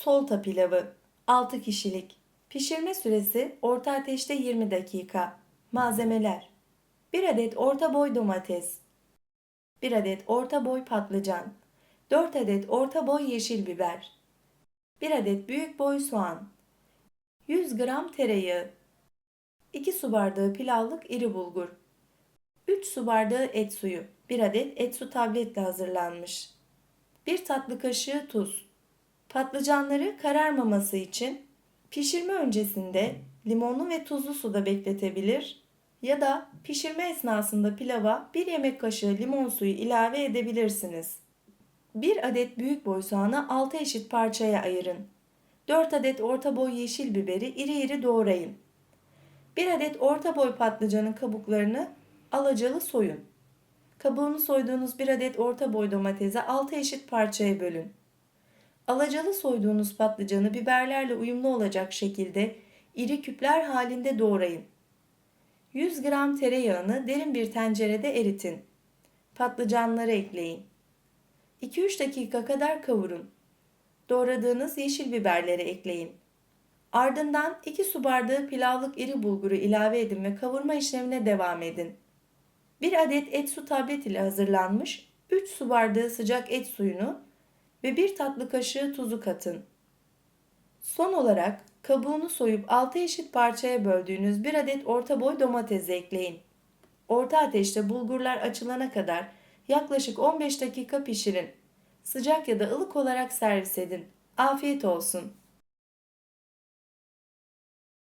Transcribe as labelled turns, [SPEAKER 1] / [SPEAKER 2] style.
[SPEAKER 1] Solta pilavı 6 kişilik. Pişirme süresi orta ateşte 20 dakika. Malzemeler. 1 adet orta boy domates. 1 adet orta boy patlıcan. 4 adet orta boy yeşil biber. 1 adet büyük boy soğan. 100 gram tereyağı. 2 su bardağı pilavlık iri bulgur. 3 su bardağı et suyu. 1 adet et su tabletle hazırlanmış. 1 tatlı kaşığı tuz Patlıcanları kararmaması için pişirme öncesinde limonlu ve tuzlu suda bekletebilir ya da pişirme esnasında pilava 1 yemek kaşığı limon suyu ilave edebilirsiniz. 1 adet büyük boy soğanı 6 eşit parçaya ayırın. 4 adet orta boy yeşil biberi iri iri doğrayın. 1 adet orta boy patlıcanın kabuklarını alacalı soyun. Kabuğunu soyduğunuz 1 adet orta boy domatesi 6 eşit parçaya bölün. Alacalı soyduğunuz patlıcanı biberlerle uyumlu olacak şekilde iri küpler halinde doğrayın. 100 gram tereyağını derin bir tencerede eritin. Patlıcanları ekleyin. 2-3 dakika kadar kavurun. Doğradığınız yeşil biberleri ekleyin. Ardından 2 su bardağı pilavlık iri bulguru ilave edin ve kavurma işlemine devam edin. 1 adet et su tablet ile hazırlanmış 3 su bardağı sıcak et suyunu ve 1 tatlı kaşığı tuzu katın. Son olarak kabuğunu soyup 6 eşit parçaya böldüğünüz 1 adet orta boy domatesi ekleyin. Orta ateşte bulgurlar açılana kadar yaklaşık 15 dakika pişirin. Sıcak ya da ılık olarak servis edin. Afiyet olsun.